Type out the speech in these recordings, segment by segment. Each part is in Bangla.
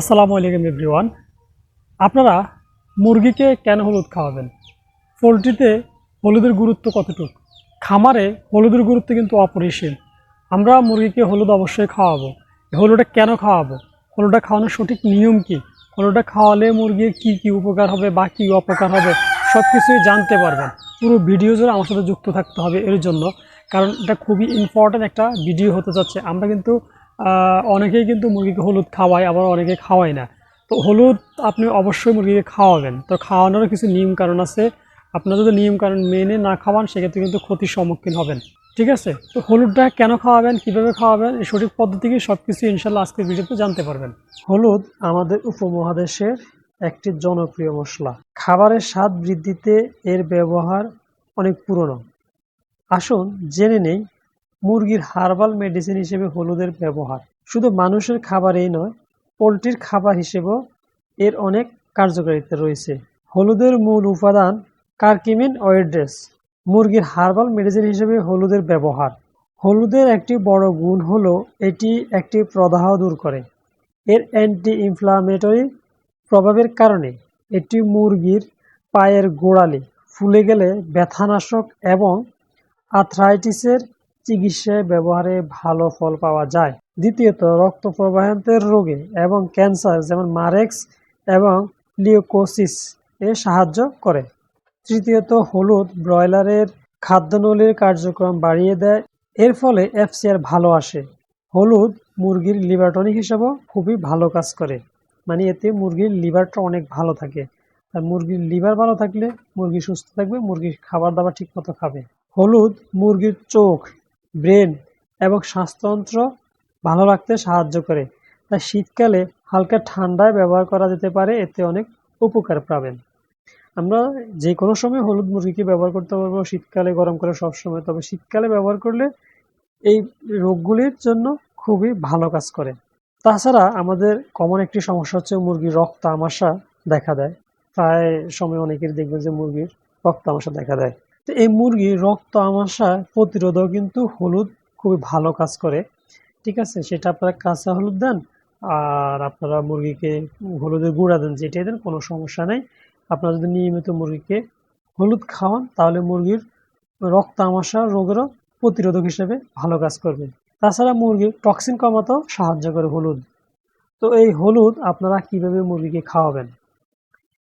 আসসালামু আলাইকুম এভরিওয়ান। আপনারা মুরগিকে কেন হলুদ খাওয়াবেন? পোলট্রিতে হলুদের গুরুত্ব কতটুকু? খামারে হলুদের গুরুত্ব কিন্তু অপরিসীম। আমরা মুরগিকে হলুদ অবশ্যই খাওয়াবো। হলুদটা কেন খাওয়াবো? হলুদটা খাওয়ানোর সঠিক নিয়ম কি? হলুদটা খাওয়ালে মুরগির কি কি উপকার হবে বা কী অপকার হবে সব কিছুই জানতে পারবেন। পুরো ভিডিও জুড়ে আমার সাথে যুক্ত থাকতে হবে এর জন্য। কারণ এটা খুবই ইম্পর্ট্যান্ট একটা ভিডিও হতে যাচ্ছে। আমরা কিন্তু অনেকেই কিন্তু মুরগিকে হলুদ খাওয়ায়, আবার অনেকে খাওয়ায় না। তো হলুদ আপনি অবশ্যই মুরগিকে খাওয়াবেন। তো খাওয়ানোরও কিছু নিয়ম কারণ আছে। আপনার যদি নিয়ম কারণ মেনে না খাওয়ান, সেক্ষেত্রে কিন্তু ক্ষতির সম্মুখীন হবেন। ঠিক আছে? তো হলুদটা কেন খাওয়াবেন, কীভাবে খাওয়াবেন, এই সঠিক পদ্ধতিকে সব কিছু ইনশাল্লাহ আজকের ভিডিওতে জানতে পারবেন। হলুদ আমাদের উপমহাদেশের একটি জনপ্রিয় মশলা। খাবারের স্বাদ বৃদ্ধিতে এর ব্যবহার অনেক পুরনো। আসুন জেনে নেই মুরগির হার্বাল মেডিসিন হিসেবে হলুদের ব্যবহার। শুধু মানুষের খাবারেই নয়, পোলট্রির খাবার হিসেবেও এর অনেক কার্যকারিতা রয়েছে। হলুদের মূল উপাদান কার্কিমিন ওয়েড্রেস মুরগির হার্বাল মেডিসিন হিসেবে হলুদের ব্যবহার। হলুদের একটি বড় গুণ হলো এটি একটি প্রদাহ দূর করে। এর অ্যান্টি ইনফ্লামেটরি প্রভাবের কারণে এটি মুরগির পায়ের গোড়ালি ফুলে গেলে ব্যথানাশক এবং আর্থ্রাইটিসের চিকিৎসায় ব্যবহারে ভালো ফল পাওয়া যায়। দ্বিতীয়ত রক্ত প্রবাহান্তের রোগে এবং ক্যান্সার, যেমন মারেক্স এবং লিওকোসিস এ সাহায্য করে। তৃতীয়ত, হলুদ ব্রয়লারের খাদ্যনলীর কার্যক্রম বাড়িয়ে দেয়। এর ফলে এফসিআর ভালো আসে। হলুদ মুরগির লিভার টনিক হিসাবেও খুবই ভালো কাজ করে। মানে এতে মুরগির লিভারটা অনেক ভালো থাকে। আর মুরগির লিভার ভালো থাকলে মুরগি সুস্থ থাকবে, মুরগির খাবার দাবার ঠিক মতো খাবে। হলুদ মুরগির চোখ ব্রেন এবং শ্বাসতন্ত্র ভালো রাখতে সাহায্য করে। তাই শীতকালে হালকা ঠান্ডায় ব্যবহার করা যেতে পারে, এতে অনেক উপকার পাবেন। আমরা যে কোনো সময় হলুদ মুরগিকে ব্যবহার করতে পারব, শীতকালে গরম করে সব সময়, তবে শীতকালে ব্যবহার করলে এই রোগগুলির জন্য খুবই ভালো কাজ করে। তাছাড়া আমাদের কমন একটি সমস্যা হচ্ছে মুরগির রক্ত আমাশা দেখা দেয়। প্রায় সময় অনেকের দেখবেন যে মুরগির রক্ত আমাশা দেখা দেয়। তো এই মুরগির রক্ত আমাশা প্রতিরোধও কিন্তু হলুদ খুবই ভালো কাজ করে। ঠিক আছে? সেটা আপনারা কাঁচা হলুদ দেন আর আপনারা মুরগিকে হলুদের গুঁড়া দেন, যেটাই দেন, কোনো সমস্যা নেই। আপনারা যদি নিয়মিত মুরগিকে হলুদ খাওয়ান, তাহলে মুরগির রক্ত আমাশা রোগেরও প্রতিরোধক হিসেবে ভালো কাজ করবে। তাছাড়া মুরগির টক্সিন কমাতেও সাহায্য করে হলুদ। তো এই হলুদ আপনারা কীভাবে মুরগিকে খাওয়াবেন?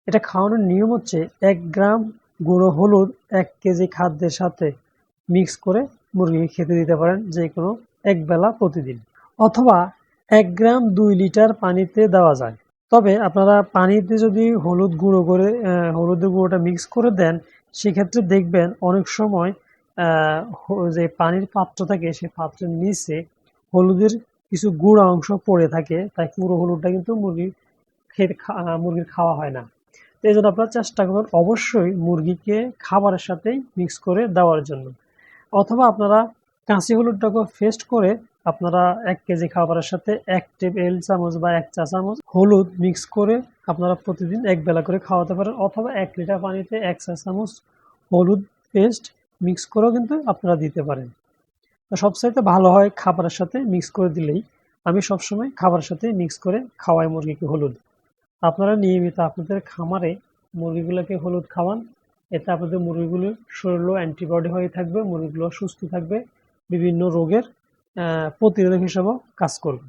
এটা খাওয়ানোর নিয়ম হচ্ছে এক গ্রাম গুঁড়ো হলুদ এক কেজি খাদ্যের সাথে মিক্স করে মুরগিকে খেতে দিতে পারেন যে কোনো এক বেলা প্রতিদিন। অথবা এক গ্রাম দুই লিটার পানিতে দেওয়া যায়। তবে আপনারা পানিতে যদি হলুদ গুঁড়ো করে হলুদের গুঁড়োটা মিক্স করে দেন, সেক্ষেত্রে দেখবেন অনেক সময় যে পানির পাত্র থাকে সেই পাত্রের নিচে হলুদের কিছু গুঁড়া অংশ পড়ে থাকে। তাই পুরো হলুদটা কিন্তু মুরগির খেতে খা- মুরগির খাওয়া হয় না। এই জন্য আপনারা চেষ্টা করুন অবশ্যই মুরগিকে খাবারের সাথেই মিক্স করে দেওয়ার জন্য। অথবা আপনারা কাঁচি হলুদটাকে ফেস্ট করে আপনারা এক কেজি খাবারের সাথে এক টেবিল চামচ বা এক চা চামচ হলুদ মিক্স করে আপনারা প্রতিদিন এক বেলা করে খাওয়াতে পারেন। অথবা এক লিটার পানিতে এক চা চামচ হলুদ পেস্ট মিক্স করেও কিন্তু আপনারা দিতে পারেন। তো সবচাইতে ভালো হয় খাবারের সাথে মিক্স করে দিলেই। আমি সবসময় খাবারের সাথে মিক্স করে খাওয়াই মুরগিকে হলুদ। আপনারা নিয়মিত আপনাদের খামারে মুরগিগুলোকে হলুদ খাওয়ান। এতে আপনাদের মুরগিগুলোর শরীরও অ্যান্টিবডি হয়ে থাকবে, মুরগিগুলো সুস্থ থাকবে, বিভিন্ন রোগের প্রতিরোধক হিসাবেও কাজ করবে।